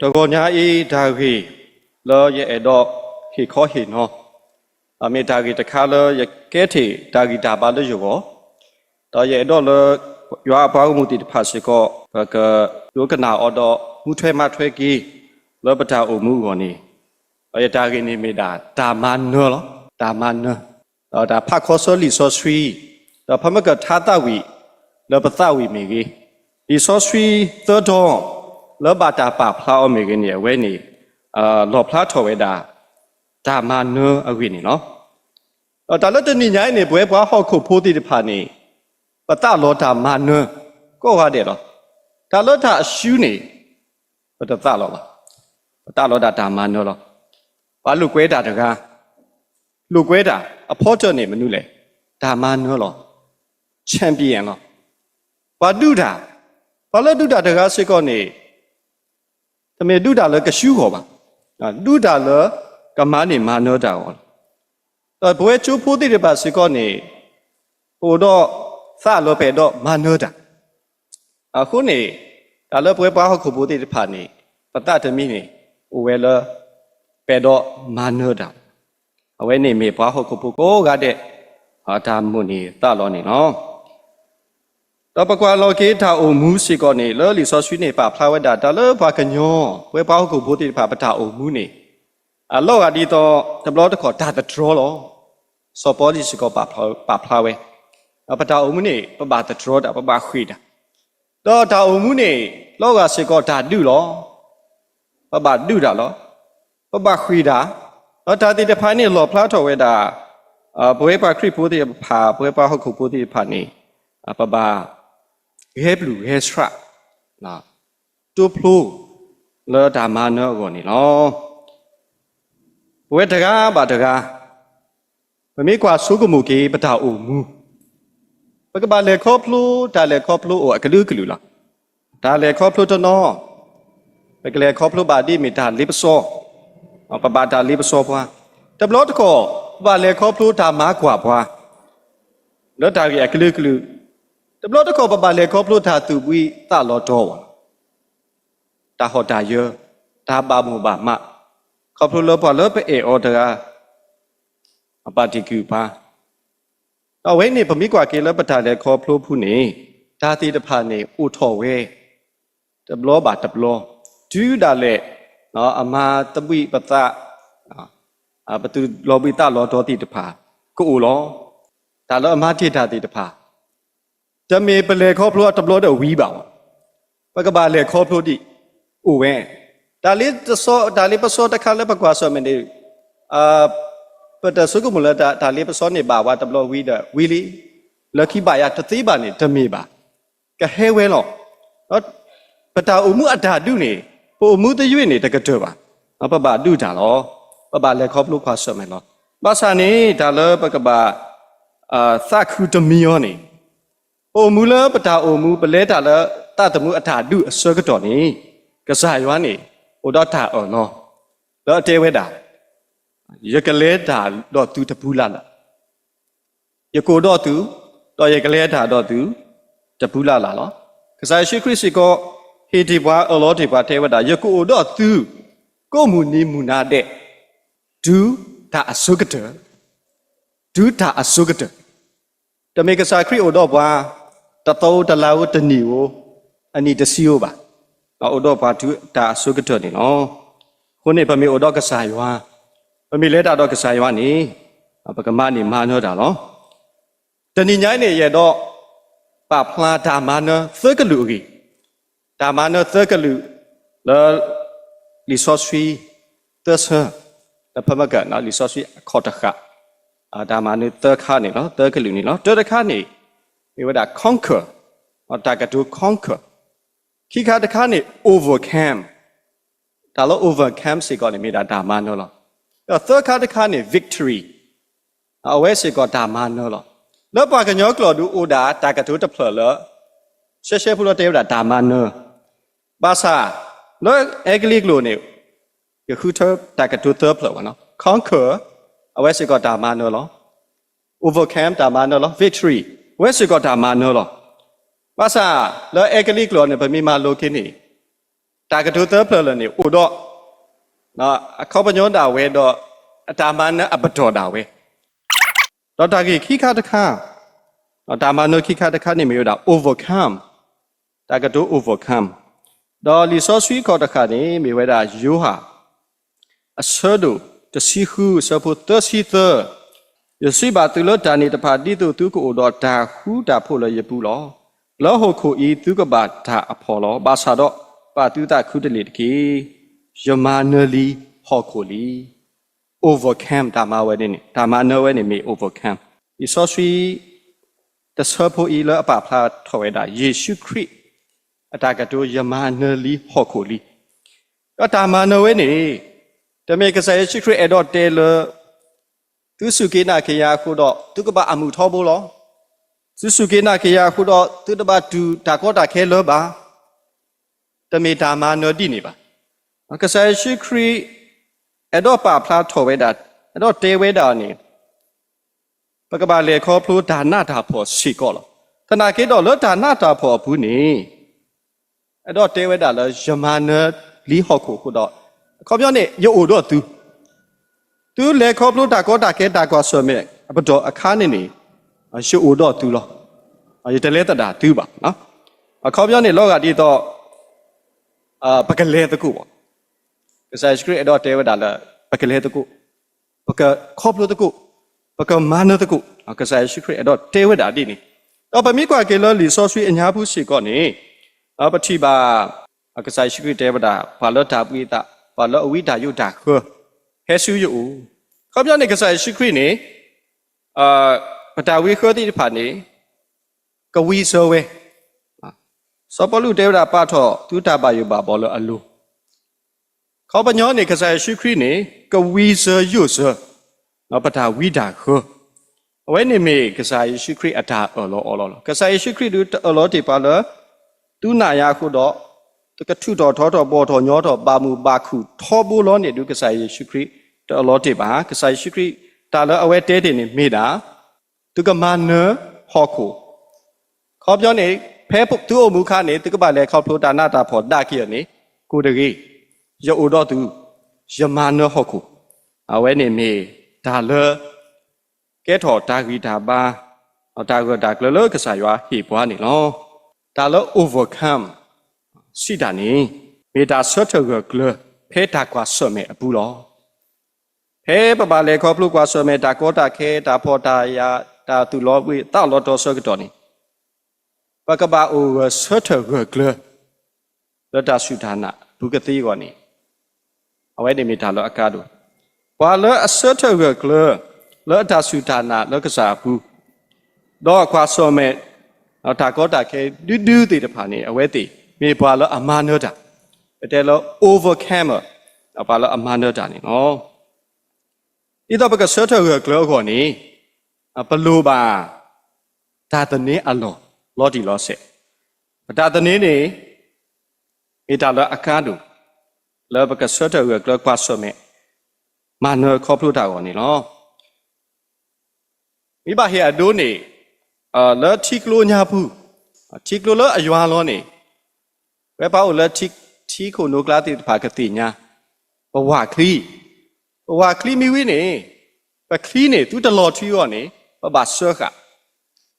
တကောညာအေးဒါဂီလောရဲ့အဲ့တော့ဟီခေါ်ဟီနော်အမေဒါဂီတခါလောရကဲထေဒါဂီဒါပါလို့ရောတော့ရဲ့တော့လောရွာဘောက်မှုတိတဖတ်စီကောဘကယောကနာအော်တော့မှုထွဲမထွဲကီလောပတာအုံမှုကောနေအဲ့ဒါဂီနေမိတာဒါမနောလောဒါမနောတော့ဒါဖတ်ခေါ်ဆိုလီဆိုဆွီတော့ဖမကထာတဝီလောပတဝီမီကြီးဒီဆိုဆွီသတော့ လောဘတာပါဖလာအမေကြီးနေဝဲနေအာလောဖလာထော်ဝဲတာဒါမနောအဝိနေနော်တော့ဒါလည်းတနိညာနေပွဲပွားဟောက်ခုဖိုးတိတဖာနေပတလောတာမနောကိုဟာတယ်တော့ဒါလောတာအရှူးနေပတသလောလားပတလောတာဒါမနောလောဘာလူကွဲတာတကားလူကွဲတာအဖောကျော်နေမနုလေဒါမနောလောချန်ပီယံလောဘာဒုတာဘာလဲဒုတာတကားစစ်ကောနေ တမေဒုတာလဲကရှူးခေါ်ပါအာဒုတာလဲကမနေမာနောတာဟောတော့ဘွဲချိုးဖိုးတိတပါစစ်ကောနေဟိုတော့စလောပဲတော့မာနောတာအခုနေဒါလဲဘွဲပါဟခုဖိုးတိတဖာနေပတတမိနေဟိုဝဲလဲပဲတော့မာနောတာအဝဲနေမေပွားဟခုဖိုးကိုကတဲ့အာဒါမှုနေတလောနေနော် တော့ပကွာလောကေထာအုံမူစီကောနေလောလီဆောဆွီနေပါဖလာဝက်တာတလောဘာကညောဝဲပေါကိုဘိုးတိပါပတာအုံမူနေအလောအဒီတော့တဘလောတခေါ်ဒါတဒရောလောစောပေါ်လီစီကောပါဖလာပါဖလာဝဲအပတာအုံမူနေပပါတဒရောတာပပါခွေတာတော့ဒါအုံမူနေလောကစီကောဒါဒုလောပပါဒုတာလောပပါခွေတာတော့ဒါတိတဖိုင်းနေလောဖလာထော်ဝဲတာအဘွေးပါခရစ်ဘိုးတိဖာဘွေးပါဟုတ်ခုဘိုးတိဖာနေအပ ပါရဲဘလူရဲစထရာနာတူဖလိုလောဒါမနောကိုနေလောဝဲတကားပါတကားမမေကွာဆုကမှုကေပတာအိုမူပကပါလေခေါဖလိုဒါလေခေါဖလိုအိုအကလူကလူလားဒါလေခေါဖလိုတနောပကလေခေါဖလိုပါဒီမီတာလိပစောပပတာလိပစောဘွားတဘလတ်ကောပါလေခေါဖလိုဒါမာကွာဘွားလောဒါကြီးအကလူကလူ တဘလတခေါ်ပပလေခေါပလို့သာသူပွီတလောတော့ဝတာဟောတာယဒါပါမှုပါမခေါပလို့လောပါလောပဲအော်ဒရာအပါတိကူပါတော့ဝဲနေပမိကွာကေလပတာလေခေါပလို့ဖုနေဒါတိတဖာနေဥထော်ဝဲတဘလောပါတဘလောဒူးဒါလေနော်အမာတပွိပတအပတူလောပိတလောတော်တိတဖာကိုလောဒါလောအမာတိတာတိတဖာ တမေပလေခေါဖလို့တဘလို့တော့ဝီးပါပကပါလေခေါဖလို့တိဥဝဲဒါလေးတစောဒါလေးပစောတခါလည်းပကွာဆောမနေအာပတဆုကမလတာဒါလေးပစောနေပါဝါတဘလို့ဝီးတဲ့ဝီလီလခိပါယတသိပါနေတမေပါကဟဲဝဲလောတော့ပတာဥမှုအတာတုနေပိုမှုတရွေ့နေတကတော့ပါအပပတုတာလောပပလေခေါဖလို့ခွာဆောမလောဘာသာနေဒါလပကပါအာသခုတမီယောနေ အိုမူလပတာအိုမူပလဲတာလတတမှုအထာဒုအစောကတော်နေကစားရွာနေဟိုတော့တာအော်နော်တော့အတဲဝဲတာရကလဲတာတော့သူတပူးလာလာယကိုတော့သူတော့ရကလဲတာတော့သူတပူးလာလာနော်ကစားရှိခရစ်စီကိုဟေဒီဘွားအလောဒီဘွားတဲဝဲတာယကိုတော့သူကိုမူနီမူနာတဲ့ဒူတာအစောကတော်ဒူတာအစောကတော်တမေကစားခရီအိုတော့ဘွာ တတောတလာဝတနီဝအနီတစီယိုပါအိုတော့ဘွာသူတာဆုကတော်နေနော်ခုနေပမေအိုတော့ကစားရွာပမေလဲတာတော့ကစားရွာနေပကမနေမာနောတာနော်တဏိညိုင်းနေရတော့ပဖလာတာမာနသကလူကြီးတာမာနသကလူလောလီဆော့ဆွီသဆာတဖမကနော်လီဆော့ဆွီခေါ်တခါအာဒါမှနေတခါနေနော်တကလူနေနော်တတခါနေ ဒီဝဒ conquer ဟောတာကတူ conquer ခိခါတခါနေ overcome ဒါလို့ overcome စေကောနေမိတာဒါမှနော်လားအဲ့တခါတခါနေ victory အဝဲစေကောဒါမှနော်လားလောပါကညောကလောဒူအိုဒါတာကတူတဖလလရှေရှေဖလိုတေဝဒါဒါမှနော်ဘာသာလောအဂလိကလိုနေယခုထတာကတူတဖလဝနော် conquer အဝဲစီကဒါမနောလော overcome ဒါမနောလော victory ဝဲစီကဒါမနောလောဘာသာလောအကလိကလောနေဗမီမာလိုခင်းနေတာကတူသဖလနေဥတော့နော်အခေါပညောတာဝဲတော့အတာမနအပတော်တာဝဲတော့တာကြီးခိခါတခါတော့တာမနခိခါတခါနေမျိုးတာ overcome တာကတူ overcome တော့လီဆောဆွီခေါ်တခါနေမြေဝဲတာယူဟာအဆောဒိုတစီခုစဖို့တစီသ ယစီဘာတူလတာနေတဖာတိတူသူကိုတော့ဒါခုတာဖို့လရပူလောလောဟခုဤသူကဘာဒါအဖော်လောဘာသာတော့ပါတူတာခုတလေတကေယမနလီဟောခိုလီ overcome တာမဝဲနေတာမနဝဲနေမီ overcome ဤဆောဆွီတဆဖို့ဤလအပဖလာထော်ဝဲတာယေရှုခရစ်အတာကတိုယမနလီဟောခိုလီတော့တာမနဝဲနေတမေကစားယေရှုခရစ်အဲ့တော့တဲလ သူစုကေနာခေယာခုတော့သူကပအမှုထောဖို့လောသူစုကေနာခေယာခုတော့သူတပတူတာကောတာခဲလောပါတမေတာမနောတိနေပါကစားယေရှုခရစ်အဲ့တော့ပါဖလားထော်ဝဲတာအဲ့တော့တဲဝဲတာနေပကပါလေခေါ်ဖလို့ဒါနာတာဖို့ရှိကောလောတနာကေတော့လောဒါနာတာဖို့ဘူးနေအဲ့တော့တဲဝဲတာလောယမနလီဟောက်ခုခုတော့ခေါ်ပြောနေရုပ်အိုတော့ तू သူလေခေါ်ဖလို့တာကောတာခဲတာကောဆွမဲအပတော်အခါနေနေရှုအိုတော့ तू လောအရတလဲတတာ तू ပါနော်အခေါ်ပြောနေလောကဒီတော့အာပကလေတကူပေါ့ကစားစခရစ်အတော့တဲဝဒါလာပကလေတကူပကခေါ်ဖလို့တကူပကမာနတကူကစားစခရစ်အတော့တဲဝဒါဒီနေတော့ပမိကွာကေလောလီဆောဆွေအညာဘူးရှိကောနေအပတိပါကစားစခရစ်တဲဝဒါဘာလောတာပိတာဘာလောအဝိဒါယုတာခေ ဟဲဆူယူခေါ်ပြောနေကစားစခရစ်နေအာပတာဝေခောတိတဖာနေကဝီဆိုဝဲစောပလူတေဝရာပါထောသူတာပါယဘာဘောလအလူခေါပညောနေကစားရှိခရီနေကဝီဇယုဇနော်ပတာဝိဒါခအဝဲနေမေကစားရှိခရီအတာအလောအလောကစားရှိခရီဒူအလောတေပါလသူနာယခုတော့တကထုတော်ထောတော်ပေါ်တော်ညောတော်ပါမူပါခုထောဘူးလောနေဒူကစားရှိခရီ တအလောတေပါကစားရှိခရီတာလအဝဲတဲတေနေမေတာသူကမနဟောခုခေါပြောနေဖဲပုတ်သူ့အမှုခါနေသူကပါလေခေါပလိုတာနာတာဖော်တာခိရနေကိုတကြီးယောတော့သူယမနဟောခုအဝဲနေမေဒါလကဲထော်တာဂီတာပါအတာကတာကလလကစားရွာဟေပွားနေလောဒါလ overcome စီတာနေမေတာဆွတ်ထကကလဖဲတာကွာဆွမဲအပူလော ဖဲပပလေခေါပလိုကွာဆွမဲတာကောတာခဲတာဖော်တာယာတာသူလောဝေတာလောတော်ဆွကတော်နေပကဘာအိုဆွတ်ထဂကလလတဆုဌာနဘုကတိကောနေအဝဲနေမိတာလောအကားတို့ဘွာလအဆွတ်ထဂကလလောတဆုဌာနလောကစားဘူးတော့ခွာစောမဲ့တော့တာကောတာခဲဒူးဒူးတေတဖာနေအဝဲတေမေဘွာလအမနောတာတဲလော overcome အပါလအမနောတာနေနော် ဤတော့ဘကဆွတ်ထဂကလကောနေဘလိုပါဒါတနေအလောလော်ဒီလော်ဆက်ပတာတနေနေဧတာလအကားတူလောဘကဆွတ်တော့ကလကွာဆွမေမာနခေါပလိုတာကောနေလောမိဘဟေအဒိုးနေအာလော်တီကလိုညာဘူးတီကလိုလောအယွာလောနေဘယ်ပေါ့လော်တီတီကိုနိုကလာတိဖာကတိညာဘဝခလီ ဘဝခလီမီဝိနေပခလီနေသူတလော်ထီရောနေဘဘဆွခ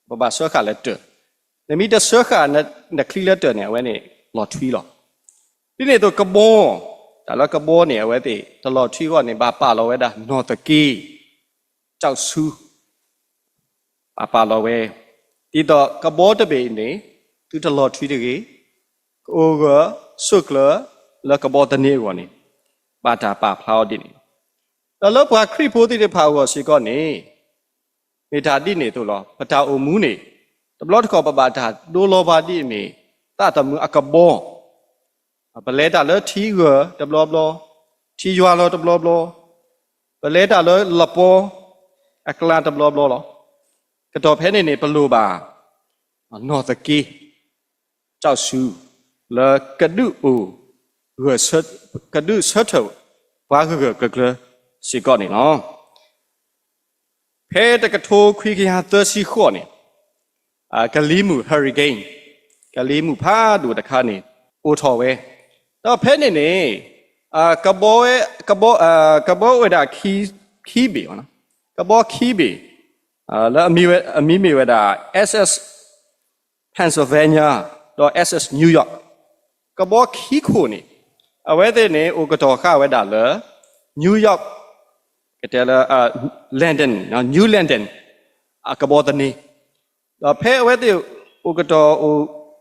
ဘဘဆွခလက်တနမီတဆခါနနခလီလက်တနေဝဲနေလော်ထွီလော်ဒီနေတော့ကဘောဒါလကဘောနေဝဲတေတလော်ထွီကနေဘာပါလော်ဝဲတာနော်တကီကြောက်ဆူပါပါလော်ဝဲဒီတော့ကဘောတပေနေသူတလော်ထွီတကေကိုကဆုကလလကဘောတနေကောနေပါတာပါဖလောက်ဒီနေ တလောဘခရိဖိုးတိတဲ့ဖာကိုစီကောနေမေတာတိနေတို့လောပတာအုံမူးနေတဘလတ်ခေါ်ပပတာဒိုလောပါတိမီတတမှုအကဘောပလဲတာလထီကတဘလဘလထီရွာလောတဘလဘလပလဲတာလလပေါ်အကလာတဘလဘလလောကတော်ဖဲနေနေဘလိုပါနော်တကီကြောက်စုလကဒုအိုရဆတ်ကဒုဆတ်ထောဘာကကကက စီကောနေနော်ဖဲတကထိုးခွေးကရသစီခေါ်နေအာကလီမူဟရီကိန်းကလီမူဖာဒူတခါနေအိုထော်ဝဲတော့ဖဲနေနေအာကဘောရဲ့ကဘောအာကဘောဝဒခီခီဘီနော်ကဘောခီဘီအာလာအမီဝအမီမီဝဒ SS Pennsylvania တော့ SS New York ကဘောခီခိုနေအဝဲတဲ့နေဥကတော်ခဝဲတာလ New York ကတဲ့လာအာ London နော် New London အကဘောတနေတော့ဖဲအဝဲတဲ့ဥကတော်ဥ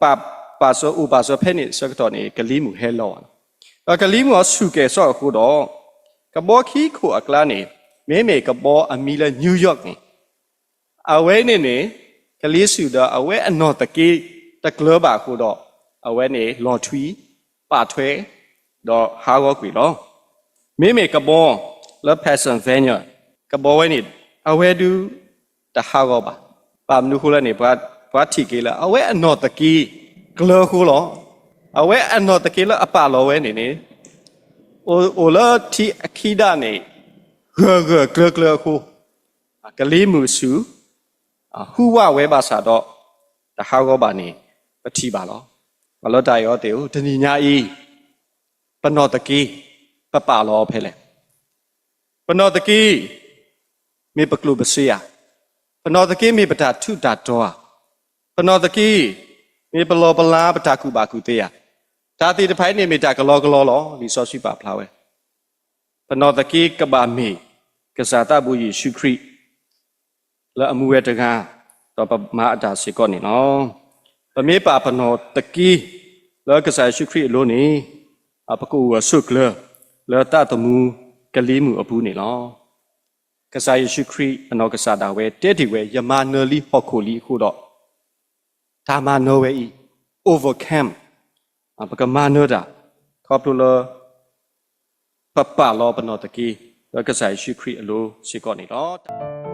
ပပါဆိုဥပါဆိုဖဲနေစကတော်နေကလီမူဟဲလောတော့ကလီမူဆုကဲဆော့ခုတော့ကဘောခီခိုအကလာနေမဲမဲကဘောအမီလာ New York နေအဝဲနေနေကလေးစုတော့အဝဲအနော်တကေးတကလပါခုတော့အဝဲနေလော်ထွီပါထွဲတော့ဟာကောကွေတော့မိမေကဘော လပက်ဆန်ဗန်ညာကဘောဝဲနေအဝဲတူတဟာကောပါပါမနုခုလည်းနေဘာဘာတီကေလာအဝဲအနော်တကေးကလခုလောအဝဲအနော်တကေးလအပါလောဝဲနေနေအိုအိုလာတီအခီဒါနေဂဂကလကလခုကလေးမှုစုအဟူဝဝဲပါစာတော့တဟာကောပါနေပတိပါလောမလော တာရောတေဟုတဏိညာဤပနောတကီပပလောဖဲလေပနောတကီမေပကလုပစီယပနောတကီမေပတာထုတာတောပနောတကီမေပလောပလာပတာကုပါကုတေယဒါတိတဖိုင်းနေမေတာကလောကလောလောလီဆောရှိပါဖလာဝဲပနောတကီကဘာမေကစားတဘူယေရှုခရစ်လာအမှုဝဲတကားတော့ပမာအတာစီကောနေနော်ပမေပါပနောတကီလောကစားရှုခရစ်လိုနေအပကူဝဆုကလလောတတမှု ကလေးမှုအပူနေလောကစားယေရှုခရစ်အနောကစားတာဝဲတဲ့ဒီဝဲယမနယ်လီဟော့ခိုလီခုတော့ဒါမနောဝဲဤ overcome အပကမနောတာခေါပလိုလပပလောပနောတကီလောကစားယေရှုခရစ်အလိုစီကောနေတော့